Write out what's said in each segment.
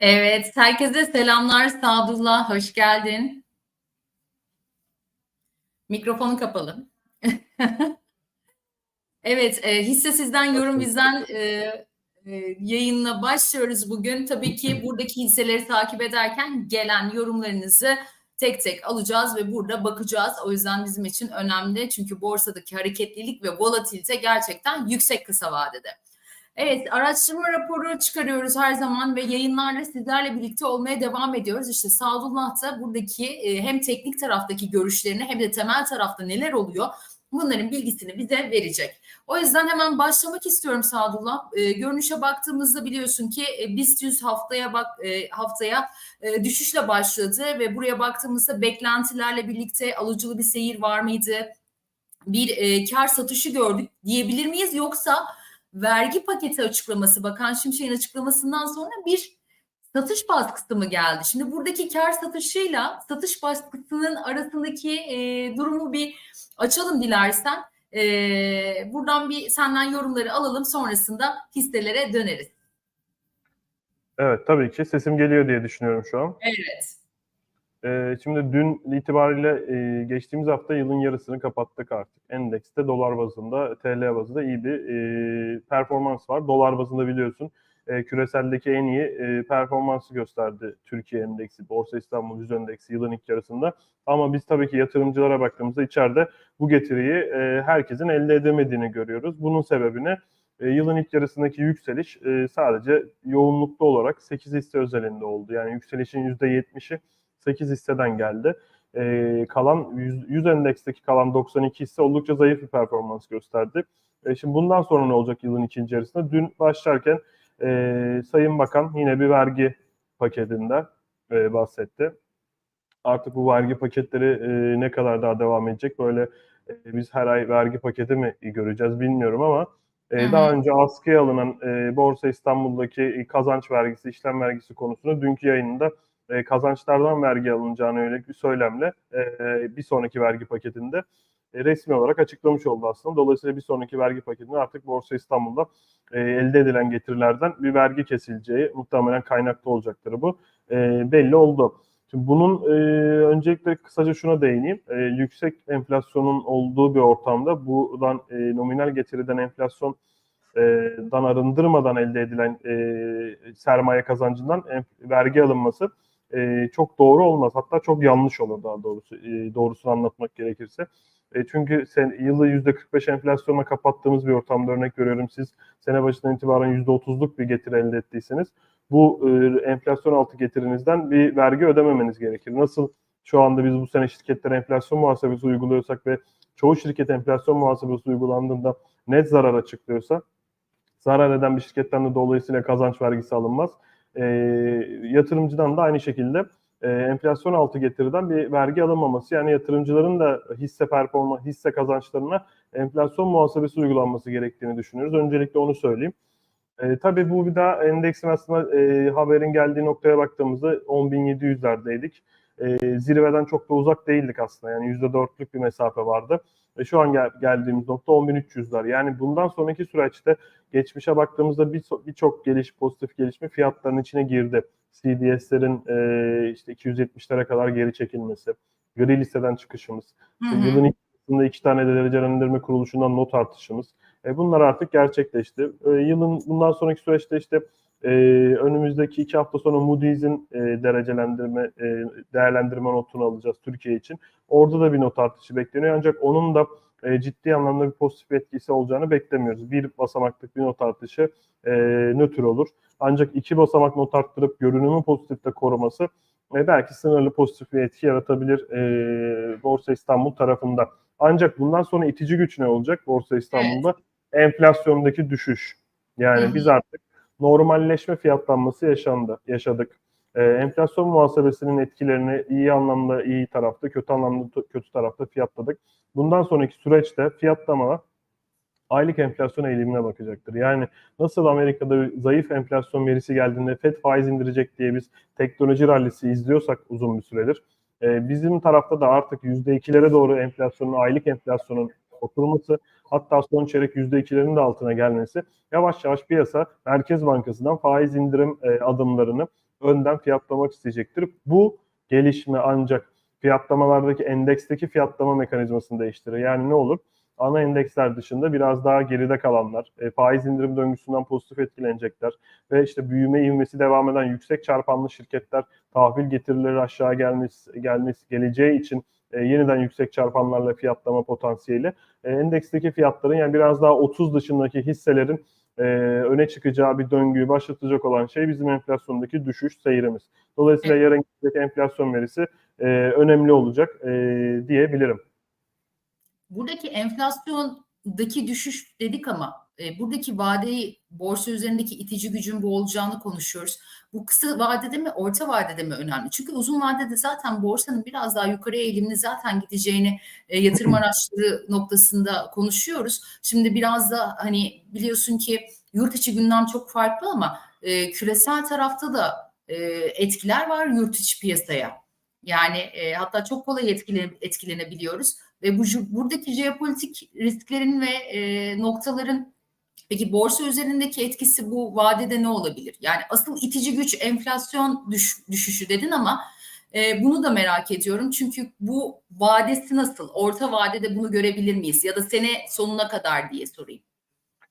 Evet, herkese selamlar. Sadullah, hoş geldin. Mikrofonu kapalı. evet, e, hisse sizden, yorum bizden e, e, yayınla başlıyoruz bugün. Tabii ki buradaki hisseleri takip ederken gelen yorumlarınızı tek tek alacağız ve burada bakacağız. O yüzden bizim için önemli. Çünkü borsadaki hareketlilik ve volatilite gerçekten yüksek kısa vadede. Evet, araştırma raporu çıkarıyoruz her zaman ve yayınlarla sizlerle birlikte olmaya devam ediyoruz. İşte Sadullah da buradaki e, hem teknik taraftaki görüşlerini hem de temel tarafta neler oluyor bunların bilgisini bize verecek. O yüzden hemen başlamak istiyorum Sadullah. E, görünüşe baktığımızda biliyorsun ki e, BIST 100 haftaya bak e, haftaya düşüşle başladı ve buraya baktığımızda beklentilerle birlikte alıcılı bir seyir var mıydı? Bir kar satışı gördük diyebilir miyiz yoksa vergi paketi açıklaması Bakan Şimşek'in açıklamasından sonra bir satış baskısı mı geldi? Şimdi buradaki kar satışıyla satış baskısının arasındaki e, durumu bir açalım dilersen. E, buradan bir senden yorumları alalım sonrasında hisselere döneriz. Evet tabii ki sesim geliyor diye düşünüyorum şu an. Evet. Ee, şimdi dün itibariyle e, geçtiğimiz hafta yılın yarısını kapattık artık. Endekste dolar bazında, TL bazında iyi bir e, performans var. Dolar bazında biliyorsun e, küreseldeki en iyi performansı gösterdi Türkiye Endeksi, Borsa İstanbul Yüz Endeksi yılın ilk yarısında. Ama biz tabii ki yatırımcılara baktığımızda içeride bu getiriyi herkesin elde edemediğini görüyoruz. Bunun sebebini yılın ilk yarısındaki yükseliş sadece yoğunluklu olarak 8 hisse özelinde oldu. Yani yükselişin %70'i 8 hisseden geldi. E, kalan 100, 100 endeksteki kalan 92 hisse oldukça zayıf bir performans gösterdi. E, şimdi bundan sonra ne olacak yılın ikinci yarısında? Dün başlarken e, Sayın Bakan yine bir vergi paketinde e, bahsetti. Artık bu vergi paketleri e, ne kadar daha devam edecek? Böyle e, biz her ay vergi paketi mi göreceğiz bilmiyorum ama e, daha önce askıya alınan e, Borsa İstanbul'daki kazanç vergisi, işlem vergisi konusunda dünkü yayınında e, kazançlardan vergi alınacağına yönelik bir söylemle e, bir sonraki vergi paketinde e, resmi olarak açıklamış oldu aslında. Dolayısıyla bir sonraki vergi paketinde artık Borsa İstanbul'da e, elde edilen getirilerden bir vergi kesileceği muhtemelen kaynaklı olacaktır bu. E, belli oldu. Şimdi bunun e, öncelikle kısaca şuna değineyim. E, yüksek enflasyonun olduğu bir ortamda buradan e, nominal getiriden enflasyon dan arındırmadan elde edilen e, sermaye kazancından vergi alınması e, çok doğru olmaz. Hatta çok yanlış olur daha doğrusu. E, doğrusunu anlatmak gerekirse. E, çünkü sen yılı %45 enflasyonla kapattığımız bir ortamda örnek veriyorum. Siz sene başından itibaren %30'luk bir getiri elde ettiyseniz bu e, enflasyon altı getirinizden bir vergi ödememeniz gerekir. Nasıl şu anda biz bu sene şirketlere enflasyon muhasebesi uyguluyorsak ve çoğu şirket enflasyon muhasebesi uygulandığında net zarar açıklıyorsa zarar eden bir şirketten de dolayısıyla kazanç vergisi alınmaz. E, yatırımcıdan da aynı şekilde e, enflasyon altı getiriden bir vergi alınmaması yani yatırımcıların da hisse performa hisse kazançlarına enflasyon muhasebesi uygulanması gerektiğini düşünüyoruz. Öncelikle onu söyleyeyim. E, tabii bu bir daha endeksin aslında e, haberin geldiği noktaya baktığımızda 10.700'lerdeydik. E, zirveden çok da uzak değildik aslında. Yani %4'lük bir mesafe vardı. Ve şu an gel, geldiğimiz nokta 10.300'ler. Yani bundan sonraki süreçte geçmişe baktığımızda birçok bir geliş, pozitif gelişme fiyatların içine girdi. CDS'lerin e, işte 270'lere kadar geri çekilmesi, gri listeden çıkışımız, hı hı. yılın ilk iki tane de derecelendirme kuruluşundan not artışımız. E, bunlar artık gerçekleşti. E, yılın bundan sonraki süreçte işte e, önümüzdeki iki hafta sonra Moody's'in e, derecelendirme, e, değerlendirme notunu alacağız Türkiye için. Orada da bir not artışı bekleniyor ancak onun da e, ciddi anlamda bir pozitif etkisi olacağını beklemiyoruz. Bir basamaklık bir not artışı e, nötr olur. Ancak iki basamak not arttırıp görünümü pozitifte koruması e, belki sınırlı pozitif bir etki yaratabilir e, Borsa İstanbul tarafında. Ancak bundan sonra itici güç ne olacak Borsa İstanbul'da? Evet. Enflasyondaki düşüş. Yani Hı-hı. biz artık normalleşme fiyatlanması yaşandı, yaşadık. e, enflasyon muhasebesinin etkilerini iyi anlamda iyi tarafta, kötü anlamda kötü tarafta fiyatladık. Bundan sonraki süreçte fiyatlama aylık enflasyon eğilimine bakacaktır. Yani nasıl Amerika'da zayıf enflasyon verisi geldiğinde FED faiz indirecek diye biz teknoloji rallisi izliyorsak uzun bir süredir, e, bizim tarafta da artık %2'lere doğru enflasyonun, aylık enflasyonun oturması, hatta son çeyrek %2'lerin de altına gelmesi yavaş yavaş piyasa Merkez Bankası'ndan faiz indirim e, adımlarını önden fiyatlamak isteyecektir. Bu gelişme ancak fiyatlamalardaki endeksteki fiyatlama mekanizmasını değiştirir. Yani ne olur? Ana endeksler dışında biraz daha geride kalanlar, e, faiz indirim döngüsünden pozitif etkilenecekler ve işte büyüme ivmesi devam eden yüksek çarpanlı şirketler tahvil getirileri aşağı gelmesi, gelmesi geleceği için e, yeniden yüksek çarpanlarla fiyatlama potansiyeli e, endeksteki fiyatların yani biraz daha 30 dışındaki hisselerin e, öne çıkacağı bir döngüyü başlatacak olan şey bizim enflasyondaki düşüş seyrimiz. Dolayısıyla yarın gelecek enflasyon verisi e, önemli olacak e, diyebilirim. Buradaki enflasyondaki düşüş dedik ama e, buradaki vadeyi borsa üzerindeki itici gücün bu olacağını konuşuyoruz. Bu kısa vadede mi orta vadede mi önemli? Çünkü uzun vadede zaten borsanın biraz daha yukarıya eğilimli zaten gideceğini e, yatırım araçları noktasında konuşuyoruz. Şimdi biraz da hani biliyorsun ki yurt içi gündem çok farklı ama e, küresel tarafta da e, etkiler var yurt içi piyasaya. Yani e, hatta çok kolay etkile, etkilenebiliyoruz ve bu buradaki jeopolitik risklerin ve e, noktaların peki borsa üzerindeki etkisi bu vadede ne olabilir? Yani asıl itici güç enflasyon düş, düşüşü dedin ama e, bunu da merak ediyorum. Çünkü bu vadesi nasıl? Orta vadede bunu görebilir miyiz? Ya da sene sonuna kadar diye sorayım.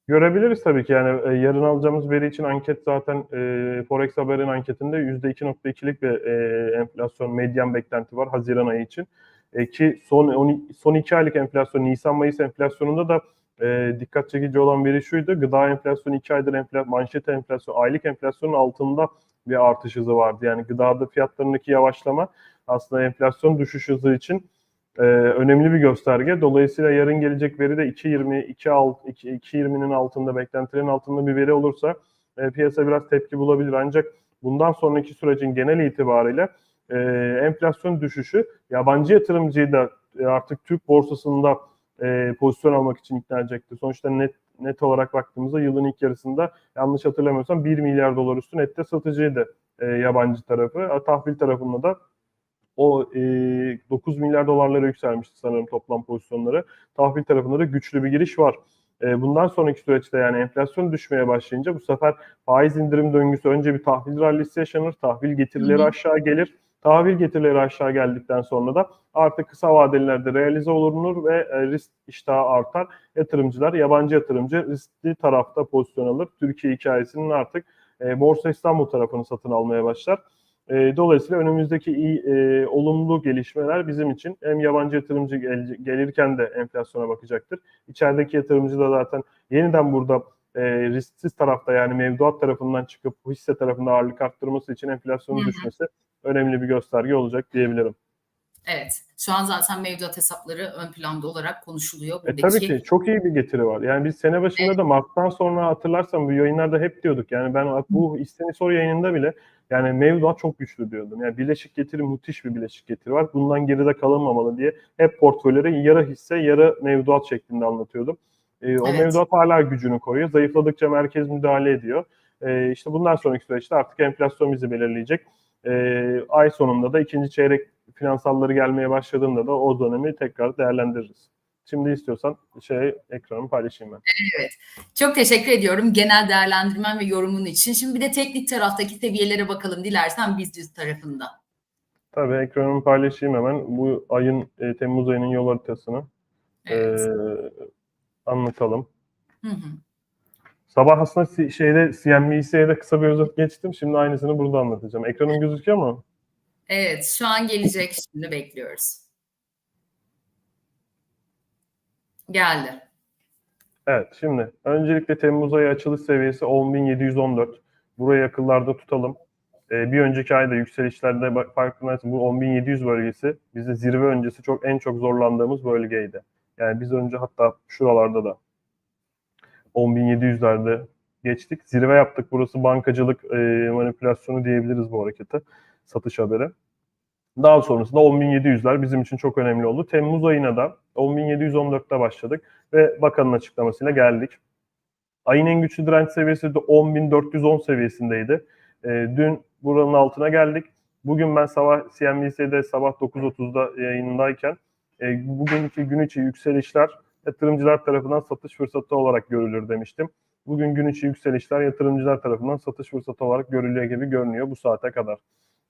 Görebiliriz tabii ki yani e, yarın alacağımız veri için anket zaten e, Forex Haber'in anketinde %2.2'lik bir e, enflasyon medyan beklenti var Haziran ayı için. E, ki son 10, son 2 aylık enflasyon Nisan-Mayıs enflasyonunda da e, dikkat çekici olan veri şuydu. Gıda enflasyonu 2 aydır enflasyon, manşet enflasyon, aylık enflasyonun altında bir artış hızı vardı. Yani gıdada fiyatlarındaki yavaşlama aslında enflasyon düşüş hızı için e, önemli bir gösterge. Dolayısıyla yarın gelecek veri de 2.20, 2.20'nin altında, beklentilerin altında bir veri olursa e, piyasa biraz tepki bulabilir. Ancak bundan sonraki sürecin genel itibariyle e, enflasyon düşüşü yabancı yatırımcıyı da e, artık Türk borsasında e, pozisyon almak için ikna edecektir. Sonuçta net net olarak baktığımızda yılın ilk yarısında yanlış hatırlamıyorsam 1 milyar dolar üstü nette satıcıydı e, yabancı tarafı. Tahvil tarafında da o e, 9 milyar dolarlara yükselmişti sanırım toplam pozisyonları. Tahvil tarafında da güçlü bir giriş var. E, bundan sonraki süreçte yani enflasyon düşmeye başlayınca bu sefer faiz indirim döngüsü önce bir tahvil rallisi yaşanır. Tahvil getirileri aşağı gelir. Tahvil getirileri aşağı geldikten sonra da artık kısa vadelilerde realize olunur ve e, risk iştahı artar. Yatırımcılar, yabancı yatırımcı riskli tarafta pozisyon alır. Türkiye hikayesinin artık e, Borsa İstanbul tarafını satın almaya başlar. E, dolayısıyla önümüzdeki iyi, e, olumlu gelişmeler bizim için hem yabancı yatırımcı gel, gelirken de enflasyona bakacaktır. İçerideki yatırımcı da zaten yeniden burada e, risksiz tarafta yani mevduat tarafından çıkıp hisse tarafında ağırlık arttırması için enflasyonun düşmesi önemli bir gösterge olacak diyebilirim. Evet. Şu an zaten mevduat hesapları ön planda olarak konuşuluyor. E, Buradaki... tabii ki çok iyi bir getiri var. Yani biz sene başında Evet. da Mart'tan sonra hatırlarsan bu yayınlarda hep diyorduk. Yani ben bu isteni soru yayınında bile yani mevduat çok güçlü diyordum. Yani bileşik getiri müthiş bir bileşik getiri var. Bundan geride kalınmamalı diye hep portföyleri yarı hisse yarı mevduat şeklinde anlatıyordum. E, o Evet. mevduat hala gücünü koruyor. Zayıfladıkça merkez müdahale ediyor. E, işte bundan sonraki süreçte artık enflasyon bizi belirleyecek. E, ay sonunda da ikinci çeyrek finansalları gelmeye başladığında da o dönemi tekrar değerlendiririz. Şimdi istiyorsan şey ekranımı paylaşayım ben. Çok teşekkür ediyorum genel değerlendirmen ve yorumun için. Şimdi bir de teknik taraftaki seviyelere bakalım dilersen biz yüz tarafında. Tabii ekranımı paylaşayım hemen. Bu ayın e, Temmuz ayının yol haritasını Evet. e, anlatalım. Hı hı. Sabah aslında şeyde CNBC'ye de kısa bir özet geçtim. Şimdi aynısını burada anlatacağım. Ekranım gözüküyor mu? Evet, şu an gelecek. Şimdi bekliyoruz. Geldi. Evet, şimdi öncelikle Temmuz ayı açılış seviyesi 10.714. Burayı akıllarda tutalım. Ee, bir önceki ayda yükselişlerde farkındaysanız bu 10.700 bölgesi bizde zirve öncesi çok en çok zorlandığımız bölgeydi. Yani biz önce hatta şuralarda da 10.700'lerde geçtik. Zirve yaptık. Burası bankacılık e, manipülasyonu diyebiliriz bu harekete. Satış haberi. Daha sonrasında 10.700'ler bizim için çok önemli oldu. Temmuz ayına da 10.714'te başladık ve bakanın açıklamasıyla geldik. Ayın en güçlü direnç seviyesi de 10.410 seviyesindeydi. E, dün buranın altına geldik. Bugün ben sabah CNBC'de sabah 9.30'da yayınındayken e, bugünkü gün içi yükselişler yatırımcılar tarafından satış fırsatı olarak görülür demiştim. Bugün gün içi yükselişler yatırımcılar tarafından satış fırsatı olarak görülüyor gibi görünüyor bu saate kadar.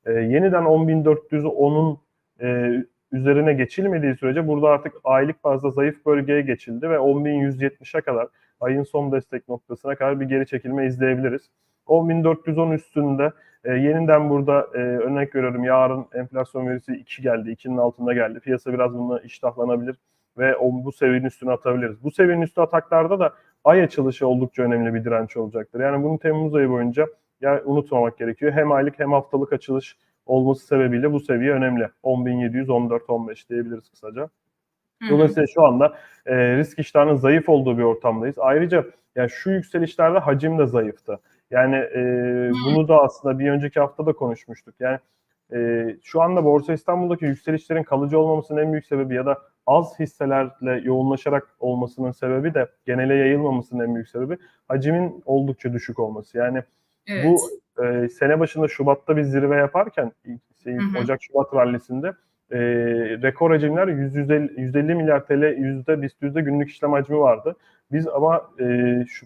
E, yeniden 10.410'un e, üzerine geçilmediği sürece burada artık aylık bazda zayıf bölgeye geçildi ve 10.170'e kadar ayın son destek noktasına kadar bir geri çekilme izleyebiliriz. 10.410 üstünde e, yeniden burada e, örnek veriyorum yarın enflasyon verisi 2 geldi, 2'nin altında geldi. Piyasa biraz bununla iştahlanabilir ve o, bu seviyenin üstüne atabiliriz. Bu seviyenin üstü ataklarda da ay açılışı oldukça önemli bir direnç olacaktır. Yani bunu Temmuz ayı boyunca ya unutmamak gerekiyor. Hem aylık hem haftalık açılış olması sebebiyle bu seviye önemli. 10.700, 14, 15 diyebiliriz kısaca. Dolayısıyla şu anda e, risk iştahının zayıf olduğu bir ortamdayız. Ayrıca yani şu yükselişlerde hacim de zayıftı. Yani e, bunu da aslında bir önceki hafta da konuşmuştuk. Yani e, şu anda Borsa İstanbul'daki yükselişlerin kalıcı olmamasının en büyük sebebi ya da az hisselerle yoğunlaşarak olmasının sebebi de genele yayılmamasının en büyük sebebi hacimin oldukça düşük olması. Yani Evet. bu e, sene başında Şubat'ta bir zirve yaparken şey. Ocak-Şubat rallisinde e, rekor hacimler 100, 150, 150 milyar TL yüzde yüzde günlük işlem hacmi vardı. Biz ama e, şu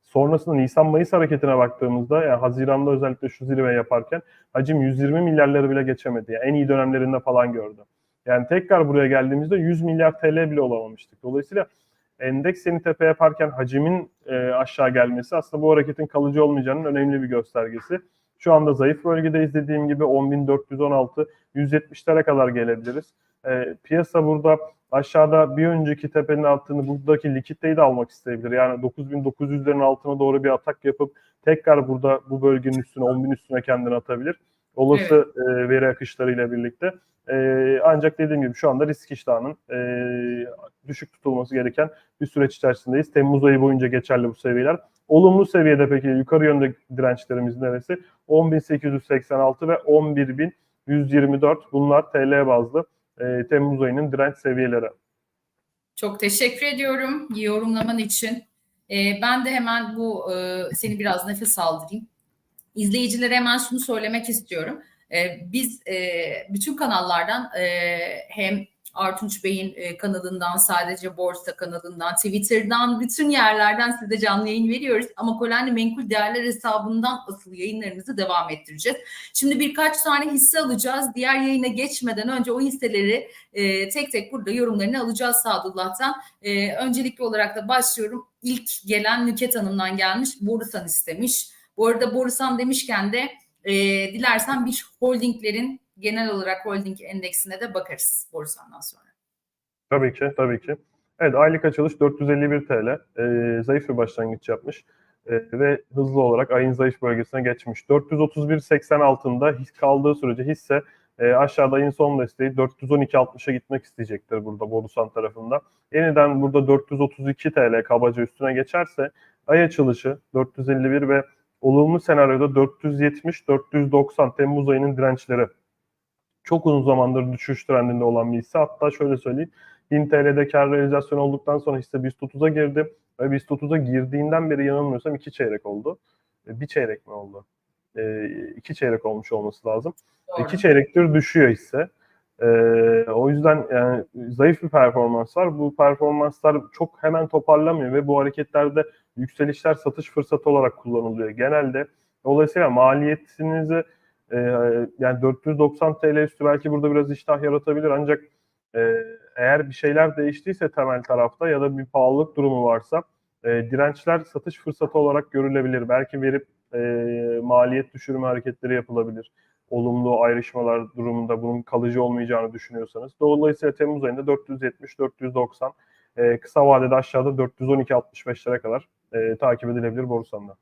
sonrasında Nisan-Mayıs hareketine baktığımızda yani Haziran'da özellikle şu zirve yaparken hacim 120 milyarları bile geçemedi. Yani en iyi dönemlerinde falan gördü. Yani tekrar buraya geldiğimizde 100 milyar TL bile olamamıştık. Dolayısıyla endeks yeni tepe yaparken hacimin e, aşağı gelmesi aslında bu hareketin kalıcı olmayacağının önemli bir göstergesi. Şu anda zayıf bölgedeyiz dediğim gibi 10.416, 170'lere kadar gelebiliriz. E, piyasa burada aşağıda bir önceki tepenin altını buradaki likiditeyi de almak isteyebilir. Yani 9.900'lerin altına doğru bir atak yapıp tekrar burada bu bölgenin üstüne 10.000 üstüne kendini atabilir. Olası e, veri akışlarıyla birlikte. E, ancak dediğim gibi şu anda risk iştahının e, düşük tutulması gereken bir süreç içerisindeyiz. Temmuz ayı boyunca geçerli bu seviyeler. Olumlu seviyede peki yukarı yönde dirençlerimiz neresi? 10.886 ve 11.124 bunlar TL bazlı e, Temmuz ayının direnç seviyeleri. Çok teşekkür ediyorum yorumlaman için. Ee, ben de hemen bu e, seni biraz nefes aldırayım. İzleyicilere hemen şunu söylemek istiyorum. Ee, biz e, bütün kanallardan e, hem Artunç Bey'in e, kanalından, sadece borsa kanalından, Twitter'dan, bütün yerlerden size canlı yayın veriyoruz. Ama Kolenli Menkul Değerler hesabından asıl yayınlarımızı devam ettireceğiz. Şimdi birkaç tane hisse alacağız. Diğer yayına geçmeden önce o hisseleri e, tek tek burada yorumlarını alacağız Sadullah'tan. E, öncelikli olarak da başlıyorum. İlk gelen Nüket Hanım'dan gelmiş. Borusan istemiş. Bu arada Borusan demişken de e, dilersen bir holdinglerin genel olarak holding endeksine de bakarız Borusan'dan sonra. Tabii ki, tabii ki. Evet, aylık açılış 451 TL. E, zayıf bir başlangıç yapmış. E, ve hızlı olarak ayın zayıf bölgesine geçmiş. 431.80 altında kaldığı sürece hisse e, aşağıda ayın son desteği 412.60'a gitmek isteyecektir burada Borusan tarafında. Yeniden burada 432 TL kabaca üstüne geçerse ay açılışı 451 ve olumlu senaryoda 470-490 Temmuz ayının dirençleri. Çok uzun zamandır düşüş trendinde olan bir hisse. Hatta şöyle söyleyeyim. 1000 TL'de kar realizasyon olduktan sonra hisse BIST 30'a girdi. Ve BIST 30'a girdiğinden beri yanılmıyorsam iki çeyrek oldu. E, Bir çeyrek mi oldu? E, iki çeyrek olmuş olması lazım. Doğru. İki çeyrektir düşüyor hisse. E, o yüzden yani zayıf bir performans var. Bu performanslar çok hemen toparlamıyor ve bu hareketlerde yükselişler satış fırsatı olarak kullanılıyor genelde. Dolayısıyla maliyetinizi e, yani 490 TL üstü belki burada biraz iştah yaratabilir ancak e, eğer bir şeyler değiştiyse temel tarafta ya da bir pahalılık durumu varsa e, dirençler satış fırsatı olarak görülebilir. Belki verip e, maliyet düşürme hareketleri yapılabilir. Olumlu ayrışmalar durumunda bunun kalıcı olmayacağını düşünüyorsanız. Dolayısıyla Temmuz ayında 470-490 e, kısa vadede aşağıda 412-65'lere kadar e, takip edilebilir borsanda.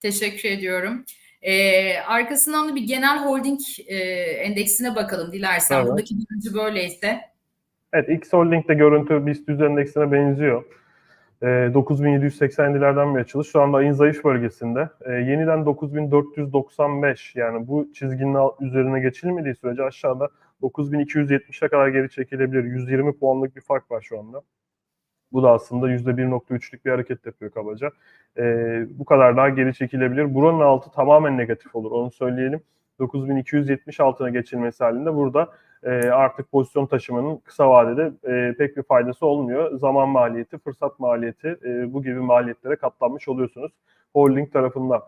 Teşekkür ediyorum. Ee, arkasından da bir genel holding e, endeksine bakalım dilersen. Evet. Buradaki birinci böyleyse. Evet X Holding'de görüntü BIST 100 endeksine benziyor. E, 9780'lilerden bir açılış. Şu anda ayın zayıf bölgesinde. E, yeniden 9495 yani bu çizginin üzerine geçilmediği sürece aşağıda 9270'e kadar geri çekilebilir. 120 puanlık bir fark var şu anda. Bu da aslında %1.3'lük bir hareket yapıyor kabaca. E, bu kadar daha geri çekilebilir. Buranın altı tamamen negatif olur. Onu söyleyelim. 9270 altına geçilmesi halinde burada e, artık pozisyon taşımanın kısa vadede e, pek bir faydası olmuyor. Zaman maliyeti, fırsat maliyeti e, bu gibi maliyetlere katlanmış oluyorsunuz holding tarafından.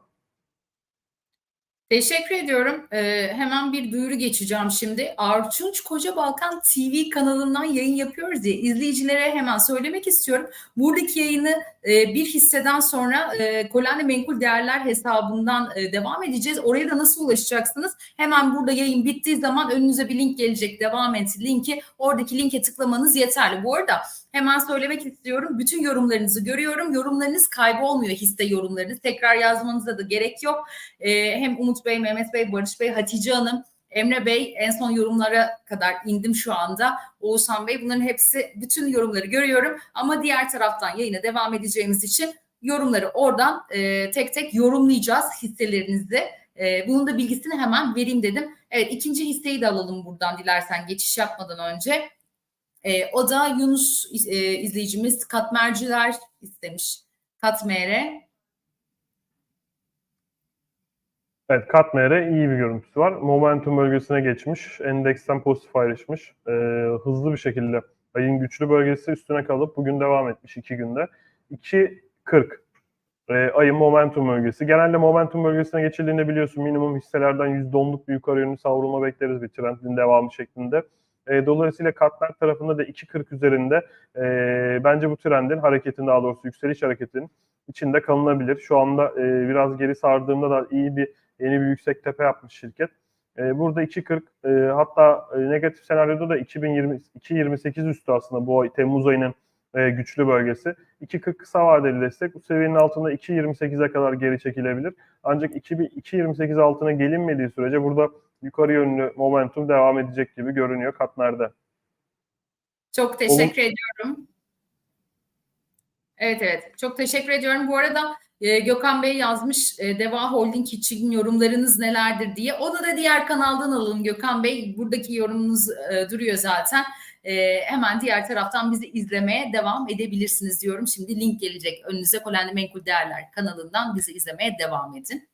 Teşekkür ediyorum. Ee, hemen bir duyuru geçeceğim şimdi. Arçunç Koca Balkan TV kanalından yayın yapıyoruz diye izleyicilere hemen söylemek istiyorum. Buradaki yayını e, bir hisseden sonra e, Kolende Menkul Değerler hesabından e, devam edeceğiz. Oraya da nasıl ulaşacaksınız? Hemen burada yayın bittiği zaman önünüze bir link gelecek. Devam et linki. Oradaki linke tıklamanız yeterli. Bu arada hemen söylemek istiyorum. Bütün yorumlarınızı görüyorum. Yorumlarınız kaybolmuyor hisse yorumlarınız. Tekrar yazmanıza da gerek yok. Ee, hem Umut Bey, Mehmet Bey, Barış Bey, Hatice Hanım, Emre Bey en son yorumlara kadar indim şu anda. Oğuzhan Bey bunların hepsi bütün yorumları görüyorum. Ama diğer taraftan yayına devam edeceğimiz için yorumları oradan e, tek tek yorumlayacağız hisselerinizi. E, bunun da bilgisini hemen vereyim dedim. Evet ikinci hisseyi de alalım buradan dilersen geçiş yapmadan önce. E, o da Yunus e, izleyicimiz Katmerciler istemiş. Katmer'e. Evet, Katmer'e iyi bir görüntüsü var. Momentum bölgesine geçmiş. Endeksten pozitif ayrışmış. Ee, hızlı bir şekilde ayın güçlü bölgesi üstüne kalıp bugün devam etmiş iki günde. 2.40 ee, ayın momentum bölgesi. Genelde momentum bölgesine geçildiğinde biliyorsun minimum hisselerden %10'luk bir yukarı yönlü savrulma bekleriz bir trendin devamı şeklinde. Ee, dolayısıyla Katmer tarafında da 2.40 üzerinde ee, bence bu trendin hareketin daha doğrusu yükseliş hareketinin içinde kalınabilir. Şu anda e, biraz geri sardığımda da iyi bir yeni bir yüksek tepe yapmış şirket. E, burada 2.40 e, hatta e, negatif senaryoda da 2020 2.28 üstü aslında bu ay Temmuz ayının e, güçlü bölgesi. 2.40 kısa vadeli destek. Bu seviyenin altında 2.28'e kadar geri çekilebilir. Ancak 2.28 altına gelinmediği sürece burada yukarı yönlü momentum devam edecek gibi görünüyor Katmer'de. Çok teşekkür ediyorum. Evet evet çok teşekkür ediyorum. Bu arada e, Gökhan Bey yazmış e, Deva Holding için yorumlarınız nelerdir diye. Onu da diğer kanaldan alalım Gökhan Bey. Buradaki yorumunuz e, duruyor zaten. E, hemen diğer taraftan bizi izlemeye devam edebilirsiniz diyorum. Şimdi link gelecek önünüze Kolendi Menkul Değerler kanalından bizi izlemeye devam edin.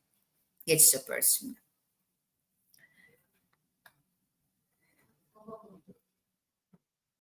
Geçiş yapıyoruz şimdi.